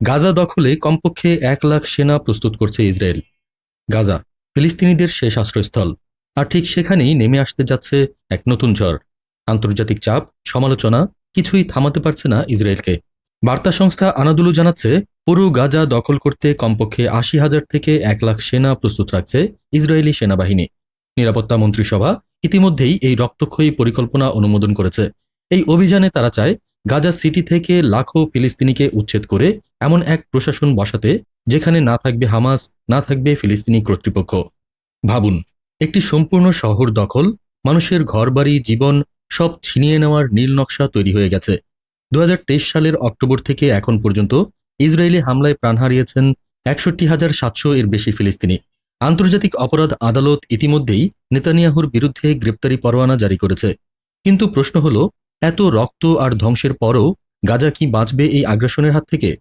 গাজা দখলে কমপক্ষে এক লাখ সেনা প্রস্তুত করছে ইসরায়েল। গাজা, ফিলিস্তিনিদের শেষ আশ্রয়স্থল। আর ঠিক সেখানেই নেমে আসতে যাচ্ছে এক নতুন ঝড়। আন্তর্জাতিক চাপ, সমালোচনা, কিছুই থামাতে পারছে না ইসরায়েলকে। বার্তা সংস্থা আনাদুলু জানাচ্ছে, পুরো গাজা দখল করতে কমপক্ষে আশি হাজার থেকে এক লাখ সেনা প্রস্তুত রাখছে ইসরায়েলি সেনাবাহিনী। নিরাপত্তা মন্ত্রিসভা ইতিমধ্যেই এই রক্তক্ষয়ী পরিকল্পনা অনুমোদন করেছে। এই অভিযানে তারা চায়, গাজা সিটি থেকে লাখো ফিলিস্তিনিকে উচ্ছেদ করে এমন এক প্রশাসন বসাতে যেখানে না থাকবে হামাস, না থাকবে ফিলিস্তিনি কর্তৃপক্ষ। ভাবুন, একটি সম্পূর্ণ শহর দখল, মানুষের ঘরবাড়ি, জীবন সব ছিনিয়ে নেওয়ার নীল নকশা তৈরি হয়ে গেছে। দু সালের অক্টোবর থেকে এখন পর্যন্ত ইসরায়েলি হামলায় প্রাণ হারিয়েছেন একষট্টি হাজার সাতশো এর বেশি ফিলিস্তিনি। আন্তর্জাতিক অপরাধ আদালত ইতিমধ্যেই নেতানিয়াহুর বিরুদ্ধে গ্রেপ্তারি পরোয়ানা জারি করেছে। কিন্তু প্রশ্ন হল, এত রক্ত আর ধ্বংসের পরও গাজা কি বাঁচবে এই আগ্রাসনের হাত থেকে?